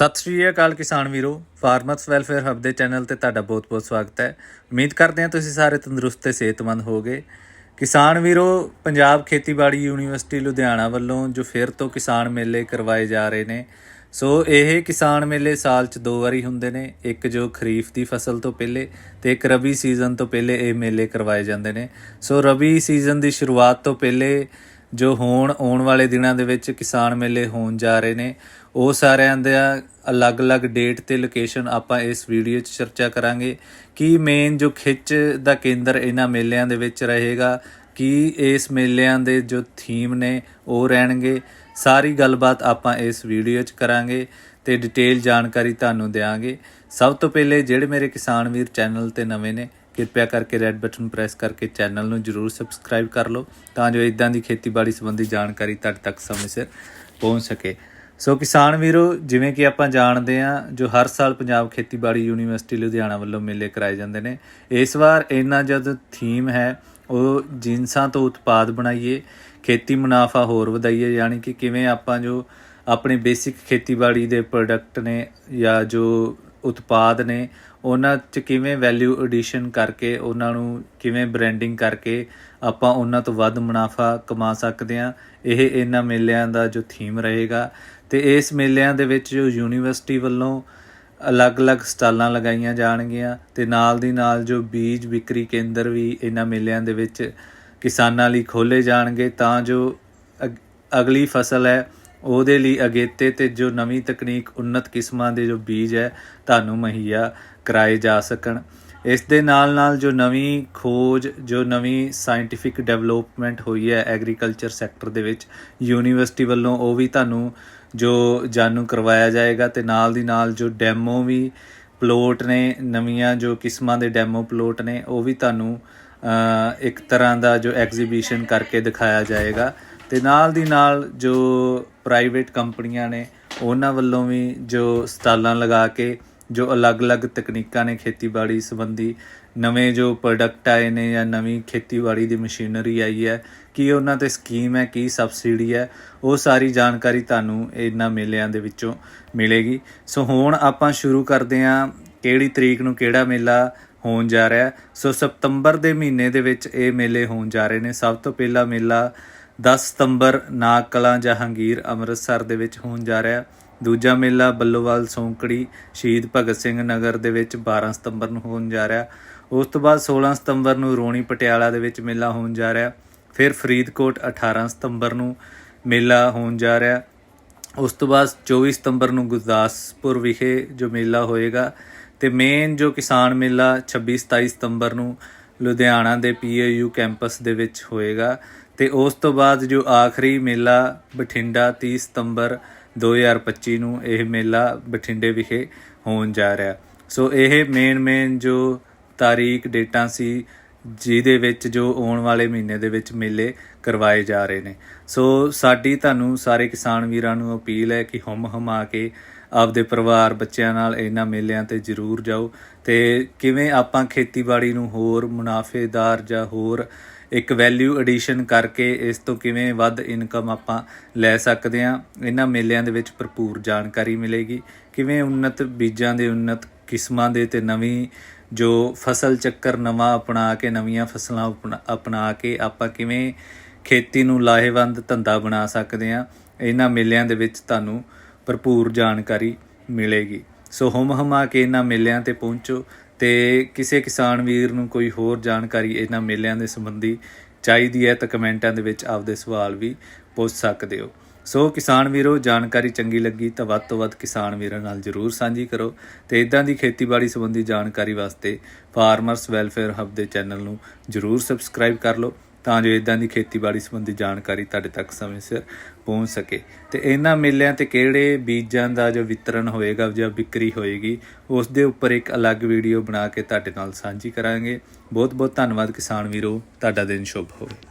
ਸਤਿ ਸ਼੍ਰੀ ਅਕਾਲ ਕਿਸਾਨ ਵੀਰੋ ਫਾਰਮਰਸ ਵੈਲਫੇਅਰ ਹੱਬ ਦੇ ਚੈਨਲ ਤੇ ਤੁਹਾਡਾ ਬਹੁਤ-ਬਹੁਤ ਸਵਾਗਤ ਹੈ। ਉਮੀਦ ਕਰਦੇ ਹਾਂ ਤੁਸੀਂ ਸਾਰੇ ਤੰਦਰੁਸਤ ਤੇ ਸਿਹਤਮੰਦ ਹੋਗੇ ਕਿਸਾਨ ਵੀਰੋ, ਪੰਜਾਬ ਖੇਤੀਬਾੜੀ ਯੂਨੀਵਰਸਿਟੀ ਲੁਧਿਆਣਾ ਵੱਲੋਂ ਜੋ ਫਿਰ ਤੋਂ ਕਿਸਾਨ ਮੇਲੇ ਕਰਵਾਏ ਜਾ ਰਹੇ ਨੇ, ਸੋ ਇਹ ਕਿਸਾਨ ਮੇਲੇ ਸਾਲ 'ਚ ਦੋ ਵਾਰੀ ਹੁੰਦੇ ਨੇ, ਇੱਕ ਜੋ ਖਰੀਫ ਦੀ ਫਸਲ ਤੋਂ ਪਹਿਲੇ ਤੇ ਇੱਕ ਰਬੀ ਸੀਜ਼ਨ ਤੋਂ ਪਹਿਲੇ ਇਹ ਮੇਲੇ ਕਰਵਾਏ ਜਾਂਦੇ ਨੇ। ਸੋ ਰਬੀ ਸੀਜ਼ਨ ਦੀ ਸ਼ੁਰੂਆਤ ਤੋਂ ਪਹਿਲੇ ਜੋ ਹੋਣ ਆਉਣ ਵਾਲੇ ਦਿਨਾਂ ਦੇ ਵਿੱਚ ਕਿਸਾਨ ਮੇਲੇ ਹੋਣ ਜਾ ਰਹੇ ਨੇ, ਉਹ ਸਾਰਿਆਂ ਦਾ ਅਲੱਗ-ਅਲੱਗ ਡੇਟ ਤੇ ਲੋਕੇਸ਼ਨ ਆਪਾਂ ਇਸ ਵੀਡੀਓ 'ਚ ਚਰਚਾ ਕਰਾਂਗੇ। ਕੀ ਮੇਨ ਜੋ ਖਿੱਚ ਦਾ ਕੇਂਦਰ ਇਹਨਾਂ ਮੇਲਿਆਂ ਦੇ ਵਿੱਚ ਰਹੇਗਾ, ਕੀ ਇਸ ਮੇਲਿਆਂ ਦੇ ਜੋ ਥੀਮ ਨੇ, ਉਹ ਰਹਿਣਗੇ, ਸਾਰੀ ਗੱਲਬਾਤ ਆਪਾਂ ਇਸ ਵੀਡੀਓ 'ਚ ਕਰਾਂਗੇ ਤੇ ਡਿਟੇਲ ਜਾਣਕਾਰੀ ਤੁਹਾਨੂੰ ਦੇਵਾਂਗੇ ਸਭ ਤੋਂ ਪਹਿਲੇ ਜਿਹੜੇ ਮੇਰੇ ਕਿਸਾਨ ਵੀਰ ਚੈਨਲ ਤੇ ਨਵੇਂ ਨੇ ਕਿਰਪਾ ਕਰਕੇ ਰੈੱਡ ਬਟਨ ਪ੍ਰੈਸ ਕਰਕੇ ਚੈਨਲ ਨੂੰ ਜਰੂਰ ਸਬਸਕ੍ਰਾਈਬ ਕਰ ਲਓ ਤਾਂ ਜੋ ਇਦਾਂ ਦੀ ਖੇਤੀਬਾੜੀ ਸੰਬੰਧੀ ਜਾਣਕਾਰੀ ਤੁਹਾਡੇ ਤੱਕ ਸਮੇਂ ਸਿਰ ਪਹੁੰਚ ਸਕੇ। ਸੋ ਕਿਸਾਨ ਵੀਰੋ, ਜਿਵੇਂ ਕਿ ਆਪਾਂ ਜਾਣਦੇ ਹਾਂ, ਜੋ ਹਰ ਸਾਲ ਪੰਜਾਬ ਖੇਤੀਬਾੜੀ ਯੂਨੀਵਰਸਿਟੀ ਲੁਧਿਆਣਾ ਵੱਲੋਂ ਮੇਲੇ ਕਰਾਏ ਜਾਂਦੇ ਨੇ, ਇਸ ਵਾਰ ਇਹਨਾਂ ਜਦ ਥੀਮ ਹੈ, ਉਹ ਜਿਨਸਾਂ ਤੋਂ ਉਤਪਾਦ ਬਣਾਈਏ, ਖੇਤੀ ਮੁਨਾਫਾ ਹੋਰ ਵਧਾਈਏ, ਯਾਨੀ ਕਿ ਕਿਵੇਂ ਆਪਾਂ ਜੋ ਆਪਣੇ ਬੇਸਿਕ ਖੇਤੀਬਾੜੀ ਦੇ ਪ੍ਰੋਡਕਟ ਨੇ ਜਾਂ ਜੋ ਉਤਪਾਦ ਨੇ, ਉਹਨਾਂ 'ਚ ਕਿਵੇਂ ਵੈਲਿਊ ਐਡੀਸ਼ਨ ਕਰਕੇ, ਉਹਨਾਂ ਨੂੰ ਕਿਵੇਂ ਬ੍ਰਾਂਡਿੰਗ ਕਰਕੇ ਆਪਾਂ ਉਹਨਾਂ ਤੋਂ ਵੱਧ ਮੁਨਾਫਾ ਕਮਾ ਸਕਦੇ ਹਾਂ, ਇਹ ਇਹਨਾਂ ਮੇਲਿਆਂ ਦਾ ਜੋ ਥੀਮ ਰਹੇਗਾ। ਤੇ ਇਸ ਮੇਲਿਆਂ ਦੇ ਵਿੱਚ ਜੋ ਯੂਨੀਵਰਸਿਟੀ ਵੱਲੋਂ ਅਲੱਗ-ਅਲੱਗ ਸਟਾਲਾਂ ਲਗਾਈਆਂ ਜਾਣਗੀਆਂ ਤੇ ਨਾਲ ਦੀ ਨਾਲ ਜੋ ਬੀਜ ਵਿਕਰੀ ਕੇਂਦਰ ਵੀ ਇਹਨਾਂ ਮੇਲਿਆਂ ਦੇ ਵਿੱਚ ਕਿਸਾਨਾਂ ਲਈ ਖੋਲੇ ਜਾਣਗੇ, ਤਾਂ ਜੋ ਅਗਲੀ ਫਸਲ ਹੈ ਉਹਦੇ ਲਈ ਅਗੇਤੇ ਤੇ ਜੋ ਨਵੀਂ ਤਕਨੀਕ ਉન્નਤ ਕਿਸਮਾਂ ਦੇ ਜੋ ਬੀਜ ਹੈ, ਤੁਹਾਨੂੰ ਮੁਹੱਈਆ ਕਰਾਏ ਜਾ ਸਕਣ। ਇਸ ਦੇ ਨਾਲ ਨਾਲ ਜੋ ਨਵੀਂ ਖੋਜ, ਜੋ ਨਵੀਂ ਸਾਇੰਟੀਫਿਕ ਡਿਵੈਲਪਮੈਂਟ ਹੋਈ ਹੈ ਐਗਰੀਕਲਚਰ ਸੈਕਟਰ ਦੇ ਵਿੱਚ ਯੂਨੀਵਰਸਿਟੀ ਵੱਲੋਂ ਉਹ ਵੀ ਤੁਹਾਨੂੰ ਜੋ ਜਾਣੂ ਕਰਵਾਇਆ ਜਾਏਗਾ ਤੇ ਨਾਲ ਦੀ ਨਾਲ ਜੋ ਡੈਮੋ ਵੀ ਪਲੋਟ ਨੇ, ਨਵੀਆਂ ਜੋ ਕਿਸਮਾਂ ਦੇ ਡੈਮੋ ਪਲੋਟ ਨੇ, ਉਹ ਵੀ ਤੁਹਾਨੂੰ ਇੱਕ ਤਰ੍ਹਾਂ ਦਾ ਜੋ ਐਗਜ਼ੀਬਿਸ਼ਨ ਕਰਕੇ ਦਿਖਾਇਆ ਜਾਏਗਾ। ਤੇ ਨਾਲ ਦੀ ਨਾਲ ਜੋ ਪ੍ਰਾਈਵੇਟ ਕੰਪਨੀਆਂ ਨੇ, ਉਹਨਾਂ ਵੱਲੋਂ ਵੀ ਜੋ ਸਟਾਲਾਂ ਲਗਾ ਕੇ, ਜੋ ਅਲੱਗ-ਅਲੱਗ ਤਕਨੀਕਾਂ ਨੇ ਖੇਤੀਬਾੜੀ ਸੰਬੰਧੀ, ਨਵੇਂ ਜੋ ਪ੍ਰੋਡਕਟ ਆਏ ਨੇ ਜਾਂ ਨਵੀਂ ਖੇਤੀਬਾੜੀ ਦੀ ਮਸ਼ੀਨਰੀ ਆਈ ਹੈ, ਕੀ ਉਹਨਾਂ ਤੇ ਸਕੀਮ ਹੈ, ਕੀ ਸਬਸਿਡੀ ਹੈ, ਉਹ ਸਾਰੀ ਜਾਣਕਾਰੀ ਤੁਹਾਨੂੰ ਇਹਨਾਂ ਮੇਲਿਆਂ ਦੇ ਵਿੱਚੋਂ ਮਿਲੇਗੀ। ਸੋ ਹੁਣ ਆਪਾਂ ਸ਼ੁਰੂ ਕਰਦੇ ਹਾਂ, ਕਿਹੜੀ ਤਰੀਕ ਨੂੰ ਕਿਹੜਾ ਮੇਲਾ ਹੋਣ ਜਾ ਰਿਹਾ। ਸੋ ਸਤੰਬਰ ਦੇ ਮਹੀਨੇ ਦੇ ਵਿੱਚ ਇਹ ਮੇਲੇ ਹੋਣ ਜਾ ਰਹੇ ਨੇ। ਸਭ ਤੋਂ ਪਹਿਲਾ ਮੇਲਾ 10 ਸਤੰਬਰ ਨਾਗ ਕਲਾਂ ਜਹਾਂਗੀਰ ਅੰਮ੍ਰਿਤਸਰ ਦੇ ਵਿੱਚ ਹੋਣ ਜਾ ਰਿਹਾ। ਦੂਜਾ ਮੇਲਾ ਬੱਲੋਵਾਲ ਸੌਂਕੜੀ ਸ਼ਹੀਦ ਭਗਤ ਸਿੰਘ ਨਗਰ ਦੇ ਵਿੱਚ 12 ਸਤੰਬਰ ਨੂੰ ਹੋਣ ਜਾ ਰਿਹਾ। ਉਸ ਤੋਂ ਬਾਅਦ 16 ਸਤੰਬਰ ਨੂੰ ਰੋਣੀ ਪਟਿਆਲਾ ਦੇ ਵਿੱਚ ਮੇਲਾ ਹੋਣ ਜਾ ਰਿਹਾ। ਫਿਰ ਫਰੀਦਕੋਟ 18 ਸਤੰਬਰ ਨੂੰ ਮੇਲਾ ਹੋਣ ਜਾ ਰਿਹਾ। ਉਸ ਤੋਂ ਬਾਅਦ 24 ਸਤੰਬਰ ਨੂੰ ਗੁਰਦਾਸਪੁਰ ਵਿਖੇ ਜੋ ਮੇਲਾ ਹੋਏਗਾ ਤੇ ਮੇਨ ਜੋ ਕਿਸਾਨ ਮੇਲਾ 26 27 ਸਤੰਬਰ ਨੂੰ ਲੁਧਿਆਣਾ ਦੇ ਪੀਏਯੂ ਕੈਂਪਸ ਦੇ ਵਿੱਚ ਹੋਏਗਾ। ਤੇ ਉਸ ਤੋਂ ਬਾਅਦ ਜੋ ਆਖਰੀ ਮੇਲਾ ਬਠਿੰਡਾ 30 ਸਤੰਬਰ 2025 ਨੂੰ ਇਹ ਮੇਲਾ ਬਠਿੰਡੇ ਵਿਖੇ ਹੋਣ ਜਾ ਰਿਹਾ। ਸੋ ਇਹ ਮੇਨ ਮੇਨ ਜੋ ਤਾਰੀਖ, ਡੇਟਾਂ ਸੀ, ਜਿਹਦੇ ਵਿੱਚ ਜੋ ਆਉਣ ਵਾਲੇ ਮਹੀਨੇ ਦੇ ਵਿੱਚ ਮੇਲੇ ਕਰਵਾਏ ਜਾ ਰਹੇ ਨੇ। ਸੋ ਸਾਡੀ ਤੁਹਾਨੂੰ ਸਾਰੇ ਕਿਸਾਨ ਵੀਰਾਂ ਨੂੰ ਅਪੀਲ ਹੈ ਕਿ ਹਮ ਹਮਾ ਕੇ ਆਪਦੇ ਪਰਿਵਾਰ, ਬੱਚਿਆਂ ਨਾਲ ਇਹਨਾਂ ਮੇਲਿਆਂ ਤੇ ਜ਼ਰੂਰ ਜਾਓ ਤੇ ਕਿਵੇਂ ਆਪਾਂ ਖੇਤੀਬਾੜੀ ਨੂੰ ਹੋਰ ਮੁਨਾਫੇਦਾਰ ਜਾਂ ਹੋਰ ਇੱਕ ਵੈਲਿਊ ਐਡੀਸ਼ਨ ਕਰਕੇ ਇਸ ਤੋਂ ਕਿਵੇਂ ਵੱਧ ਇਨਕਮ ਆਪਾਂ ਲੈ ਸਕਦੇ ਆ ਇਹਨਾਂ ਮੇਲਿਆਂ ਦੇ ਵਿੱਚ ਭਰਪੂਰ ਜਾਣਕਾਰੀ ਮਿਲੇਗੀ। ਕਿਵੇਂ ਉન્નਤ ਬੀਜਾਂ ਦੇ ਉન્નਤ ਕਿਸਮਾਂ ਦੇ ਤੇ ਨਵੀਂ ਜੋ ਫਸਲ ਚੱਕਰ ਨਵਾਂ ਅਪਣਾ ਕੇ, ਨਵੀਆਂ ਫਸਲਾਂ ਅਪਣਾ ਕੇ ਆਪਾਂ ਕਿਵੇਂ ਖੇਤੀ ਨੂੰ ਲਾਹੇਵੰਦ ਧੰਦਾ ਬਣਾ ਸਕਦੇ ਆ ਇਹਨਾਂ ਮੇਲਿਆਂ ਦੇ ਵਿੱਚ ਤੁਹਾਨੂੰ ਭਰਪੂਰ ਜਾਣਕਾਰੀ ਮਿਲੇਗੀ। ਸੋ ਹਮ ਹਮਾ ਕੇ ਇਹਨਾਂ ਮੇਲਿਆਂ ਤੇ ਪਹੁੰਚੋ। ਤੇ ਕਿਸੇ ਕਿਸਾਨ ਵੀਰ ਨੂੰ ਕੋਈ ਹੋਰ ਜਾਣਕਾਰੀ ਇਹਨਾਂ ਮੇਲਿਆਂ ਦੇ ਸੰਬੰਧੀ ਚਾਹੀਦੀ ਹੈ ਤਾਂ ਕਮੈਂਟਾਂ ਦੇ ਵਿੱਚ ਆਪਦੇ ਸਵਾਲ ਵੀ ਪੁੱਛ ਸਕਦੇ ਹੋ। ਸੋ ਕਿਸਾਨ ਵੀਰੋ, ਜਾਣਕਾਰੀ ਚੰਗੀ ਲੱਗੀ ਤਾਂ ਵੱਧ ਤੋਂ ਵੱਧ ਕਿਸਾਨ ਵੀਰਾਂ ਨਾਲ ਜਰੂਰ ਸਾਂਝੀ ਕਰੋ ਤੇ ਇਦਾਂ ਦੀ ਖੇਤੀਬਾੜੀ ਸੰਬੰਧੀ ਜਾਣਕਾਰੀ ਵਾਸਤੇ ਫਾਰਮਰਸ ਵੈਲਫੇਅਰ ਹੱਬ ਦੇ ਚੈਨਲ ਨੂੰ ਜਰੂਰ ਸਬਸਕ੍ਰਾਈਬ ਕਰ ਲਓ। ਤਾਂ ਜੋ ਇਦਾਂ ਦੀ ਖੇਤੀਬਾੜੀ ਸੰਬੰਧੀ ਜਾਣਕਾਰੀ ਤੁਹਾਡੇ ਤੱਕ ਸਮੇਂ ਸਿਰ ਪਹੁੰਚ ਸਕੇ। ਤੇ ਇਹਨਾਂ ਮੇਲਿਆਂ ਤੇ ਕਿਹੜੇ ਬੀਜਾਂ ਦਾ ਜੋ ਵਿਤਰਨ ਹੋਏਗਾ, ਜਾਂ ਵਿਕਰੀ ਹੋਏਗੀ, ਉਸ ਦੇ ਉੱਪਰ ਇੱਕ ਅਲੱਗ ਵੀਡੀਓ ਬਣਾ ਕੇ ਤੁਹਾਡੇ ਨਾਲ ਸਾਂਝੀ ਕਰਾਂਗੇ। ਬਹੁਤ ਬਹੁਤ ਧੰਨਵਾਦ ਕਿਸਾਨ ਵੀਰੋ। ਤੁਹਾਡਾ ਦਿਨ ਸ਼ੁਭ ਹੋਵੇ।